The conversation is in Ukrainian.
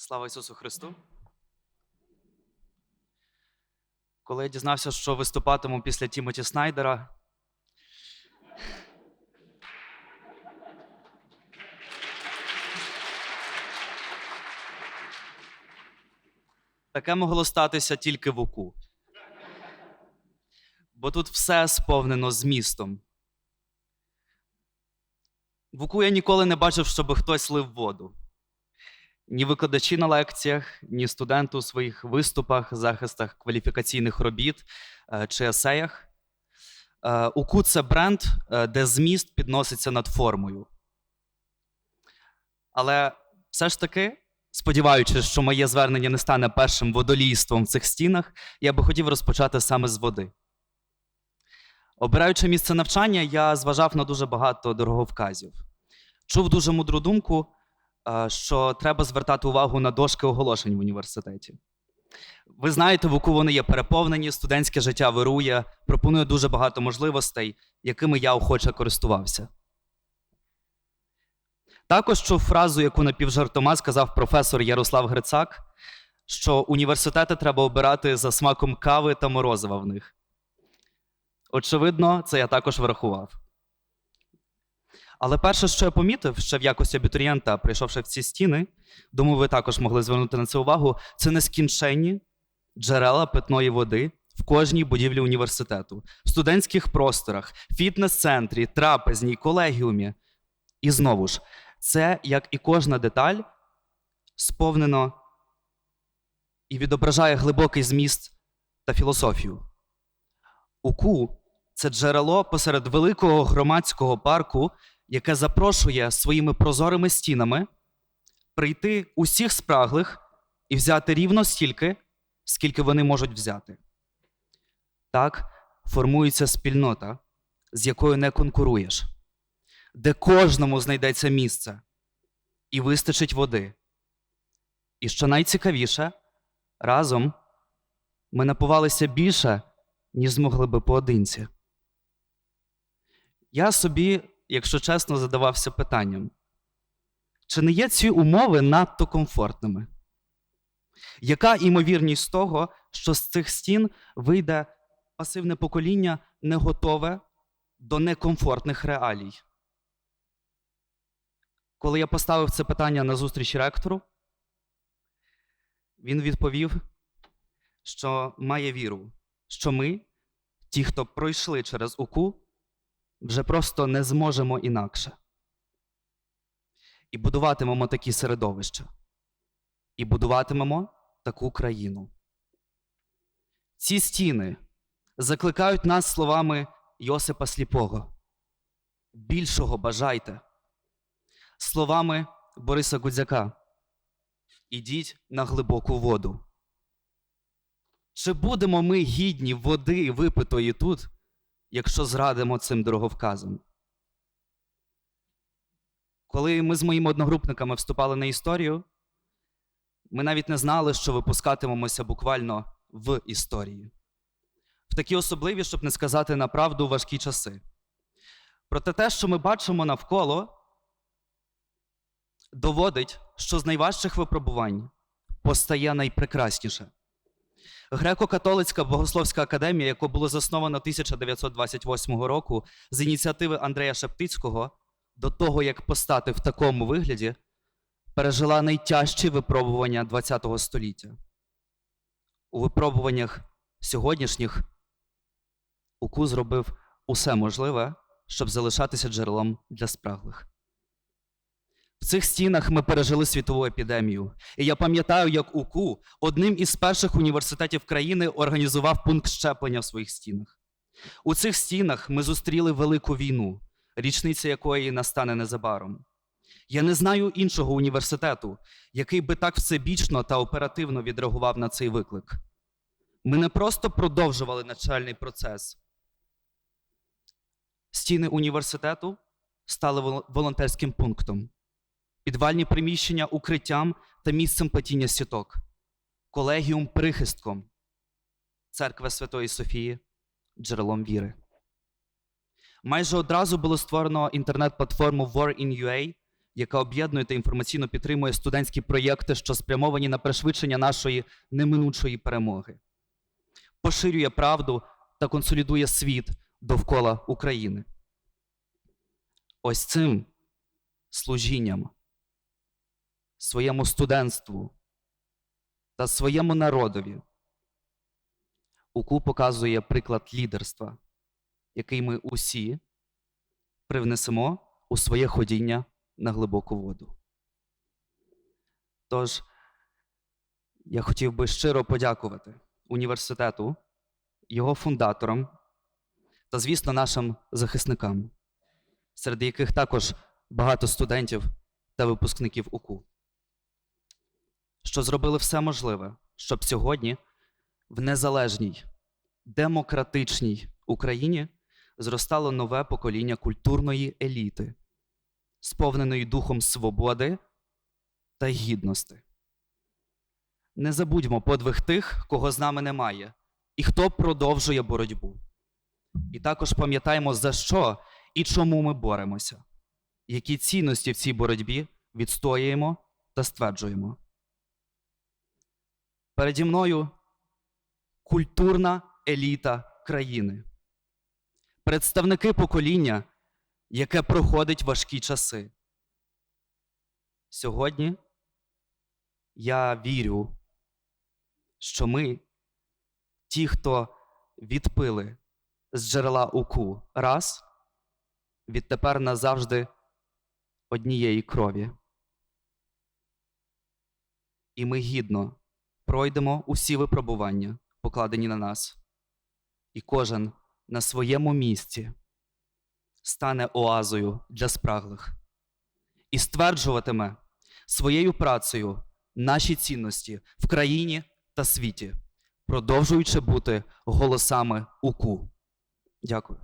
Слава Ісусу Христу. Коли я дізнався, що виступатиму після Тімоті Снайдера, таке могло статися тільки в УКУ. Бо тут все сповнено змістом. В УКУ я ніколи не бачив, щоб хтось лив воду. Ні викладачі на лекціях, ні студенти у своїх виступах, захистах кваліфікаційних робіт е, чи есеях. Е, УКУ це бренд, е, де зміст підноситься над формою. Але все ж таки, сподіваючись, що моє звернення не стане першим водолійством в цих стінах, я би хотів розпочати саме з води. Обираючи місце навчання, я зважав на дуже багато дороговказів. Чув дуже мудру думку, що треба звертати увагу на дошки оголошень в університеті. Ви знаєте, в УКУ вони є переповнені, студентське життя вирує, пропонує дуже багато можливостей, якими я охоче користувався. Також чув фразу, яку напівжартома сказав професор Ярослав Грицак, що університети треба обирати за смаком кави та морозива в них. Очевидно, це я також врахував. Але перше, що я помітив, ще в якості абітурієнта, прийшовши в ці стіни, думаю, ви також могли звернути на це увагу, це нескінченні джерела питної води в кожній будівлі університету, в студентських просторах, фітнес-центрі, трапезній, колегіумі. І знову ж, це, як і кожна деталь, сповнено і відображає глибокий зміст та філософію. УКУ це джерело посеред великого громадського парку, яке запрошує своїми прозорими стінами прийти усіх спраглих і взяти рівно стільки, скільки вони можуть взяти. Так формується спільнота, з якою не конкуруєш, де кожному знайдеться місце і вистачить води. І що найцікавіше, разом ми напувалися більше, ніж змогли би поодинці. Я собі, якщо чесно, задавався питанням: чи не є ці умови надто комфортними? Яка імовірність того, що з цих стін вийде пасивне покоління не готове до некомфортних реалій? Коли я поставив це питання на зустріч ректору, він відповів, що має віру, що ми, ті, хто пройшли через УКУ, вже просто не зможемо інакше. І будуватимемо такі середовища. І будуватимемо таку країну. Ці стіни закликають нас словами Йосипа Сліпого. Більшого бажайте. Словами Бориса Гудзяка. Ідіть на глибоку воду. Чи будемо ми гідні води, випитої тут, якщо зрадимо цим дороговказом? Коли ми з моїми одногрупниками вступали на історію, ми навіть не знали, що випускатимемося буквально в історії. В такі особливі, щоб не сказати на правду, важкі часи. Проте те, що ми бачимо навколо, доводить, що з найважчих випробувань постає найпрекрасніше. Греко-католицька богословська академія, яку було засновано 1928 року з ініціативи Андрея Шептицького, до того, як постати в такому вигляді, пережила найтяжчі випробування ХХ століття. У випробуваннях сьогоднішніх УКУ зробив усе можливе, щоб залишатися джерелом для спраглих. В цих стінах ми пережили світову епідемію. І я пам'ятаю, як УКУ одним із перших університетів країни організував пункт щеплення в своїх стінах. У цих стінах ми зустріли велику війну, річниця якої настане незабаром. Я не знаю іншого університету, який би так всебічно та оперативно відреагував на цей виклик. Ми не просто продовжували навчальний процес. Стіни університету стали волонтерським пунктом, підвальні приміщення укриттям та місцем плетіння сіток, колегіум прихистком, церква Святої Софії джерелом віри. Майже одразу було створено інтернет-платформу War in UA, яка об'єднує та інформаційно підтримує студентські проєкти, що спрямовані на пришвидшення нашої неминучої перемоги, поширює правду та консолідує світ довкола України. Ось цим служінням своєму студентству та своєму народові УКУ показує приклад лідерства, який ми усі привнесемо у своє ходіння на глибоку воду. Тож, я хотів би щиро подякувати університету, його фундаторам та, звісно, нашим захисникам, серед яких також багато студентів та випускників УКУ, що зробили все можливе, щоб сьогодні в незалежній, демократичній Україні зростало нове покоління культурної еліти, сповненої духом свободи та гідності. Не забудьмо подвиг тих, кого з нами немає, і хто продовжує боротьбу. І також пам'ятаємо, за що і чому ми боремося, які цінності в цій боротьбі відстоюємо та стверджуємо. Переді мною культурна еліта країни, представники покоління, яке проходить важкі часи. Сьогодні я вірю, що ми, ті, хто відпили з джерела уку раз, відтепер назавжди однієї крові. І ми гідно пройдемо усі випробування, покладені на нас, і кожен на своєму місці стане оазою для спраглих і стверджуватиме своєю працею наші цінності в країні та світі, продовжуючи бути голосами УКУ. Дякую.